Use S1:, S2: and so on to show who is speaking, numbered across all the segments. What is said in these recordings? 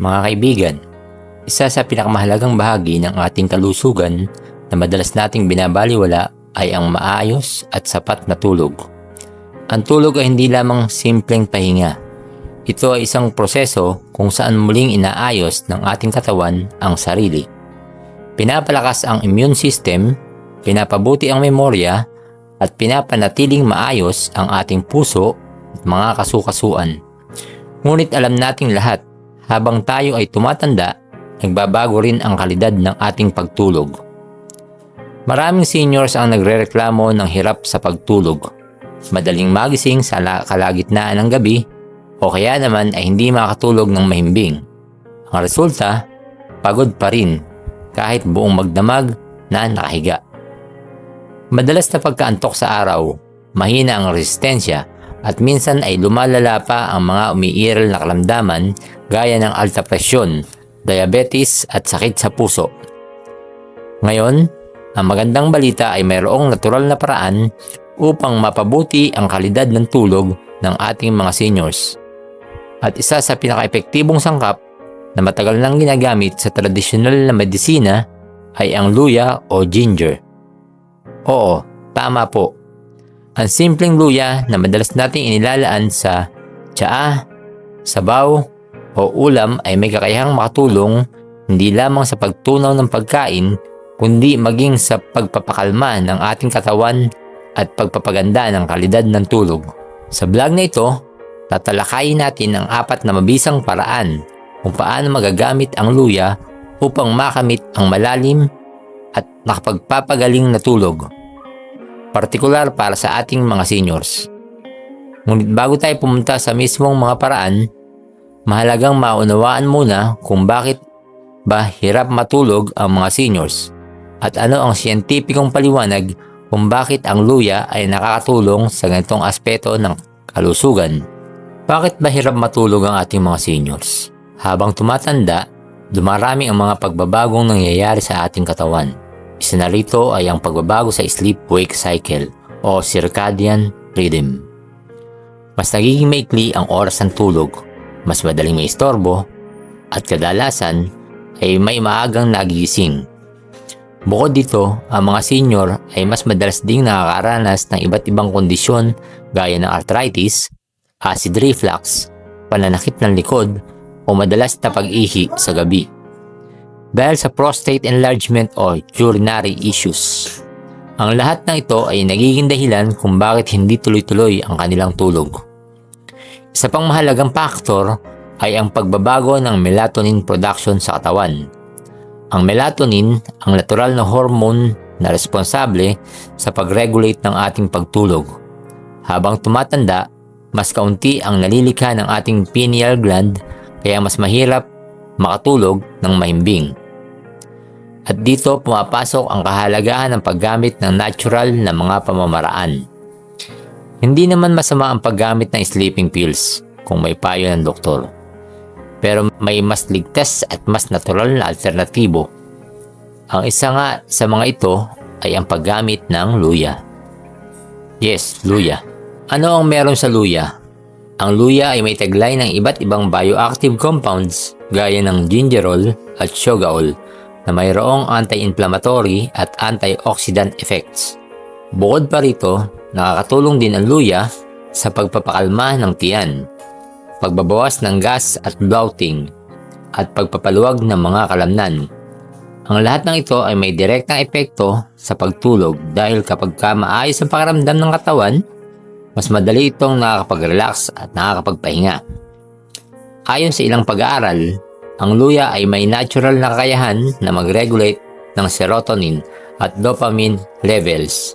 S1: Mga kaibigan, isa sa pinakamahalagang bahagi ng ating kalusugan na madalas nating binabaliwala ay ang maayos at sapat na tulog. Ang tulog ay hindi lamang simpleng pahinga. Ito ay isang proseso kung saan muling inaayos ng ating katawan ang sarili. Pinapalakas ang immune system, pinapabuti ang memorya, at pinapanatiling maayos ang ating puso at mga kasukasuan. Ngunit alam nating lahat, habang tayo ay tumatanda, nagbabago rin ang kalidad ng ating pagtulog. Maraming seniors ang nagrereklamo ng hirap sa pagtulog. Madaling magising sa la- kalagitnaan ng gabi o kaya naman ay hindi makatulog ng mahimbing. Ang resulta, pagod pa rin kahit buong magdamag na nakahiga. Madalas na pagkaantok sa araw, mahina ang resistensya at minsan ay lumalala pa ang mga umiiral na kalamdaman gaya ng alta presyon, diabetes at sakit sa puso. Ngayon, ang magandang balita ay mayroong natural na paraan upang mapabuti ang kalidad ng tulog ng ating mga seniors. At isa sa pinaka-epektibong sangkap na matagal nang ginagamit sa tradisyonal na medisina ay ang luya o ginger. Oo, tama po. Ang simpleng luya na madalas nating inilalaan sa tsaa, sabaw, o ulam ay may kakayahang makatulong hindi lamang sa pagtunaw ng pagkain kundi maging sa pagpapakalma ng ating katawan at pagpapaganda ng kalidad ng tulog. Sa vlog na ito, tatalakayin natin ang apat na mabisang paraan kung paano magagamit ang luya upang makamit ang malalim at nakapagpapagaling na tulog. Partikular para sa ating mga seniors. Ngunit bago tayo pumunta sa mismong mga paraan, mahalagang maunawaan muna kung bakit ba hirap matulog ang mga seniors at ano ang siyentipikong paliwanag kung bakit ang luya ay nakakatulong sa ganitong aspeto ng kalusugan. Bakit ba hirap matulog ang ating mga seniors? Habang tumatanda, dumarami ang mga pagbabagong nangyayari sa ating katawan. Isa na rito ay ang pagbabago sa sleep-wake cycle o circadian rhythm. Mas nagiging maikli ang oras ng tulog mas madaling may istorbo, at kadalasan ay may maagang nagigising. Bukod dito, ang mga senior ay mas madalas ding nakakaranas ng iba't ibang kondisyon gaya ng arthritis, acid reflux, pananakit ng likod, o madalas na pag-ihi sa gabi. Dahil sa prostate enlargement o urinary issues. Ang lahat ng ito ay nagiging dahilan kung bakit hindi tuloy-tuloy ang kanilang tulog. Isa pang mahalagang faktor ay ang pagbabago ng melatonin production sa katawan. Ang melatonin ang natural na hormone na responsable sa pag-regulate ng ating pagtulog. Habang tumatanda, mas kaunti ang nalilikha ng ating pineal gland kaya mas mahirap makatulog ng mahimbing. At dito pumapasok ang kahalagahan ng paggamit ng natural na mga pamamaraan. Hindi naman masama ang paggamit ng sleeping pills kung may payo ng doktor. Pero may mas ligtas at mas natural na alternatibo. Ang isa nga sa mga ito ay ang paggamit ng luya. Yes, luya. Ano ang meron sa luya? Ang luya ay may taglay ng iba't ibang bioactive compounds gaya ng gingerol at shogaol na mayroong anti-inflammatory at antioxidant effects. Bukod pa rito, nakakatulong din ang luya sa pagpapakalma ng tiyan, pagbabawas ng gas at bloating, at pagpapaluwag ng mga kalamnan. Ang lahat ng ito ay may direktang epekto sa pagtulog dahil kapag ka maayos ang pakiramdam ng katawan, mas madali itong nakakapag-relax at nakakapagpahinga. Ayon sa ilang pag-aaral, ang luya ay may natural na kakayahan na mag-regulate ng serotonin at dopamine levels.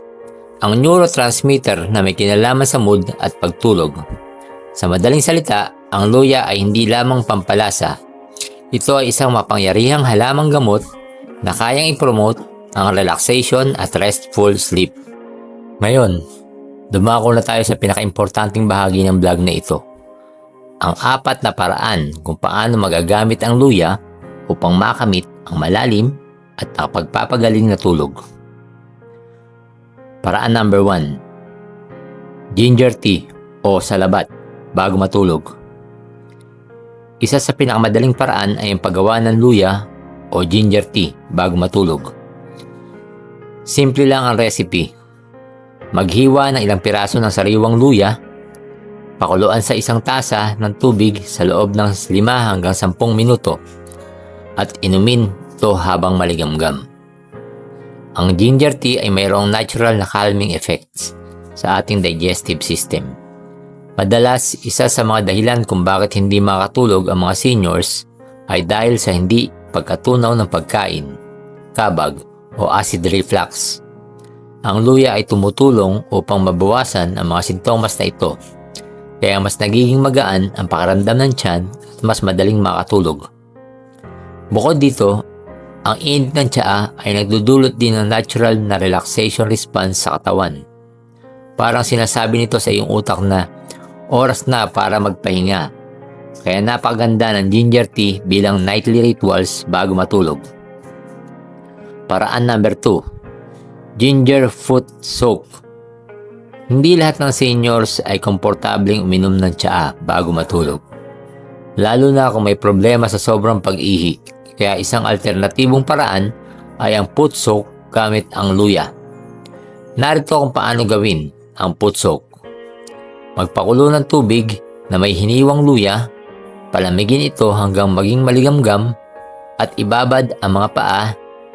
S1: Ang neurotransmitter na may kinalaman sa mood at pagtulog. Sa madaling salita, ang luya ay hindi lamang pampalasa. Ito ay isang mapangyarihang halamang gamot na kayang i-promote ang relaxation at restful sleep. Ngayon, dumako na tayo sa pinakaimportanting bahagi ng vlog na ito. Ang apat na paraan kung paano magagamit ang luya upang makamit ang malalim at nakapagpapagaling na tulog. Paraan number 1. Ginger tea o salabat bago matulog. Isa sa pinakamadaling paraan ay ang paggawa ng luya o ginger tea bago matulog. Simple lang ang recipe. Maghiwa ng ilang piraso ng sariwang luya, pakuluan sa isang tasa ng tubig sa loob ng 5 hanggang 10 minuto at inumin ito habang maligamgam. Ang ginger tea ay mayroong natural na calming effects sa ating digestive system. Madalas, isa sa mga dahilan kung bakit hindi makatulog ang mga seniors ay dahil sa hindi pagkatunaw ng pagkain, kabag o acid reflux. Ang luya ay tumutulong upang mabawasan ang mga sintomas na ito, kaya mas nagiging magaan ang pakaramdam ng tiyan at mas madaling makatulog. Bukod dito, ang init ng tsaa ay nagdudulot din ng natural na relaxation response sa katawan. Parang sinasabi nito sa iyong utak na oras na para magpahinga. Kaya napaganda ng ginger tea bilang nightly rituals bago matulog. Paraan number 2. Ginger foot soak. Hindi lahat ng seniors ay komportableng uminom ng tsaa bago matulog. Lalo na kung may problema sa sobrang pag-ihi. Kaya isang alternatibong paraan ay ang foot soak gamit ang luya. Narito kung paano gawin ang foot soak. Magpakulo ng tubig na may hiniwang luya, palamigin ito hanggang maging maligamgam at ibabad ang mga paa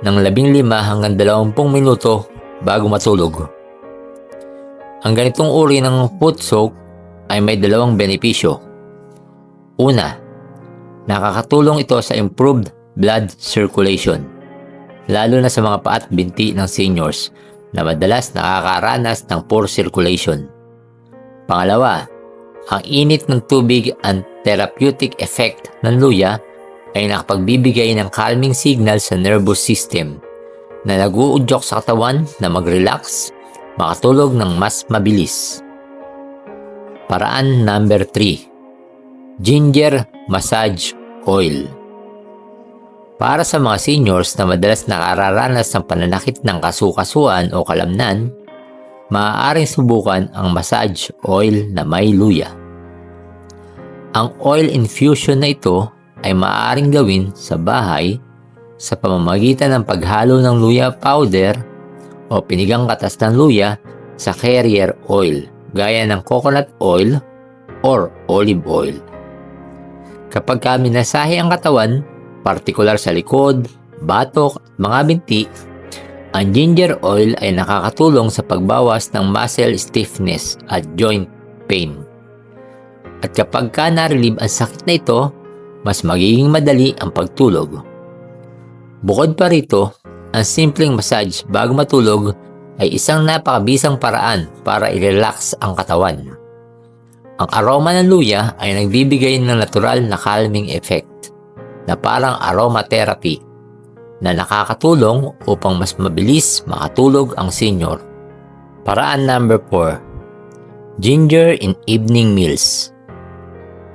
S1: ng 15 hanggang 20 minuto bago matulog. Ang ganitong uri ng foot soak ay may dalawang benepisyo. Una, nakakatulong ito sa improved blood circulation, lalo na sa mga paa at binti ng seniors na madalas nakakaranas ng poor circulation. Pangalawa, ang init ng tubig ang therapeutic effect ng luya ay nakapagbibigay ng calming signal sa nervous system na naguudyok sa katawan na mag-relax, makatulog ng mas mabilis. Paraan number 3. Ginger Massage Oil Para sa mga seniors na madalas nakararanas ng pananakit ng kasukasuan o kalamnan, maaaring subukan ang massage oil na may luya. Ang oil infusion na ito ay maaaring gawin sa bahay sa pamamagitan ng paghalo ng luya powder o pinigang katas ng luya sa carrier oil gaya ng coconut oil or olive oil. Kapag kami nasahe ang katawan, partikular sa likod, batok at mga binti, ang ginger oil ay nakakatulong sa pagbawas ng muscle stiffness at joint pain. At kapag ka na-relieve ang sakit na ito, mas magiging madali ang pagtulog. Bukod pa rito, ang simpleng massage bago matulog ay isang napakabisang paraan para i-relax ang katawan. Ang aroma ng luya ay nagbibigay ng natural na calming effect na parang aromatherapy na nakakatulong upang mas mabilis makatulog ang senior. Paraan number 4. Ginger in evening meals.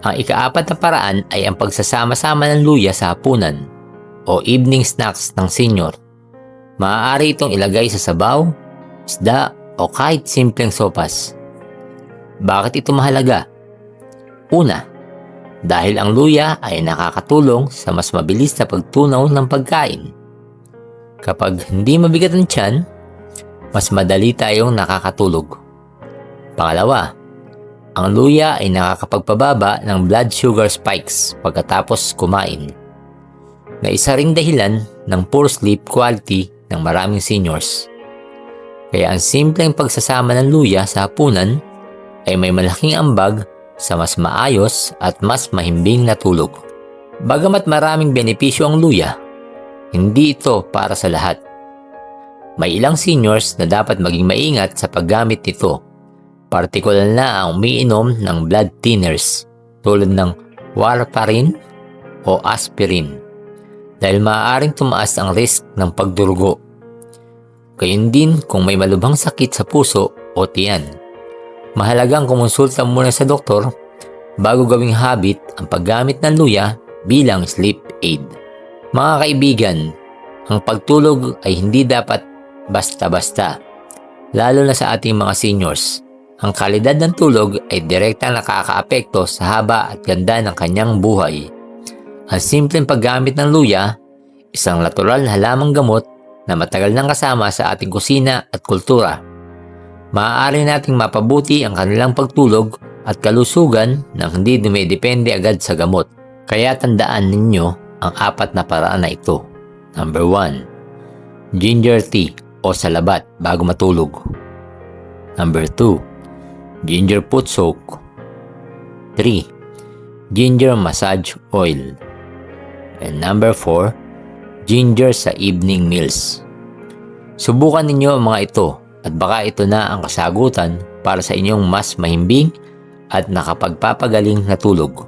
S1: Ang ikaapat na paraan ay ang pagsasama-sama ng luya sa hapunan o evening snacks ng senior. Maaari itong ilagay sa sabaw, isda o kahit simpleng sopas. Bakit ito mahalaga? Una, dahil ang luya ay nakakatulong sa mas mabilis na pagtunaw ng pagkain. Kapag hindi mabigat ang tiyan, mas madali tayong nakakatulog. Pangalawa, ang luya ay nakakapagpababa ng blood sugar spikes pagkatapos kumain. Na isa ring dahilan ng poor sleep quality ng maraming seniors. Kaya ang simpleng pagsasama ng luya sa hapunan ay may malaking ambag sa mas maayos at mas mahimbing na tulog. Bagamat maraming benepisyo ang luya, hindi ito para sa lahat. May ilang seniors na dapat maging maingat sa paggamit nito, partikular na ang umiinom ng blood thinners tulad ng warfarin o aspirin dahil maaaring tumaas ang risk ng pagdurugo. Gayun din kung may malubhang sakit sa puso o tiyan. Mahalagang kumonsulta muna sa doktor bago gawing habit ang paggamit ng luya bilang sleep aid. Mga kaibigan, ang pagtulog ay hindi dapat basta-basta, lalo na sa ating mga seniors. Ang kalidad ng tulog ay direktang nakakaapekto sa haba at ganda ng kanyang buhay. Ang simpleng paggamit ng luya, isang natural na halamang gamot na matagal nang kasama sa ating kusina at kultura. Maaari nating mapabuti ang kanilang pagtulog at kalusugan nang hindi dumidepende agad sa gamot. Kaya tandaan ninyo ang apat na paraan na ito. Number 1. Ginger tea o salabat bago matulog. Number 2. Ginger foot soak. 3. Ginger massage oil. And number 4. Ginger sa evening meals. Subukan ninyo ang mga ito at baka ito na ang kasagutan para sa inyong mas mahimbing at nakapagpapagaling na tulog.